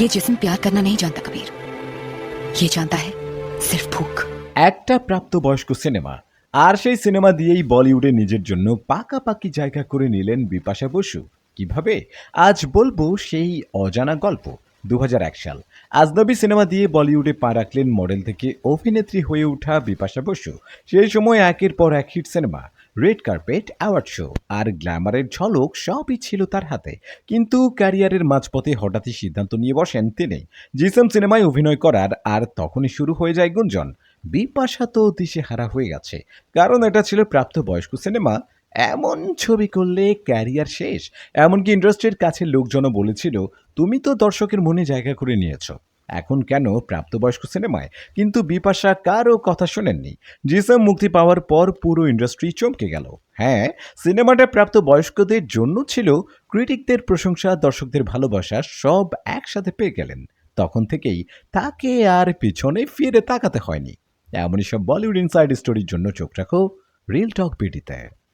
ये जिस्म प्यार करना नहीं जानता कबीर ये जानता है सिर्फ भूख একটা প্রাপ্তবয়স্ক সিনেমা আর সেই সিনেমা দিয়েই বলিউডে নিজের জন্য পাকাপাকি জায়গা করে নিলেন বিপাশা বসু কিভাবে আজ বলবো সেই অজানা গল্প দু সাল আজনবী সিনেমা দিয়ে বলিউডে পা রাখলেন মডেল থেকে অভিনেত্রী হয়ে ওঠা বিপাশা বসু সেই সময় একের পর এক hit cinema red carpet, award show আর গ্ল্যামারের ঝলক সবই ছিল তার হাতে। কিন্তু ক্যারিয়ারের মাঝপথে হঠাৎই সিদ্ধান্ত নিয়ে বসেন তিনি। জিসম সিনেমায় অভিনয় করার আর তখনই শুরু হয়ে যায় গুঞ্জন। বিপাশা তো দিশেহারা হয়ে গেছে। কারণ এটা ছিল প্রাপ্তবয়স্ক সিনেমা। এমন ছবি করলে ক্যারিয়ার শেষ। এমনকি ইন্ডাস্ট্রির কাছে লোকজনও বলেছিল, তুমি তো দর্শকের মনে জায়গা করে নিয়েছ। এখন কেন প্রাপ্তবয়স্ক সিনেমায়? কিন্তু বিপাশা কারও কথা শোনেননি। জিসম মুক্তি পাওয়ার পর পুরো ইন্ডাস্ট্রি চমকে গেল। হ্যাঁ সিনেমাটা প্রাপ্তবয়স্কদের জন্য ছিল, ক্রিটিকদের প্রশংসা, দর্শকদের ভালোবাসা, সব একসাথে পেয়ে গেলেন। তখন থেকেই তাকে আর পিছনে ফিরে তাকাতে হয়নি। এমনই সব বলিউড ইনসাইড স্টোরির জন্য চোখ রাখো, রিল টক বিডিতে।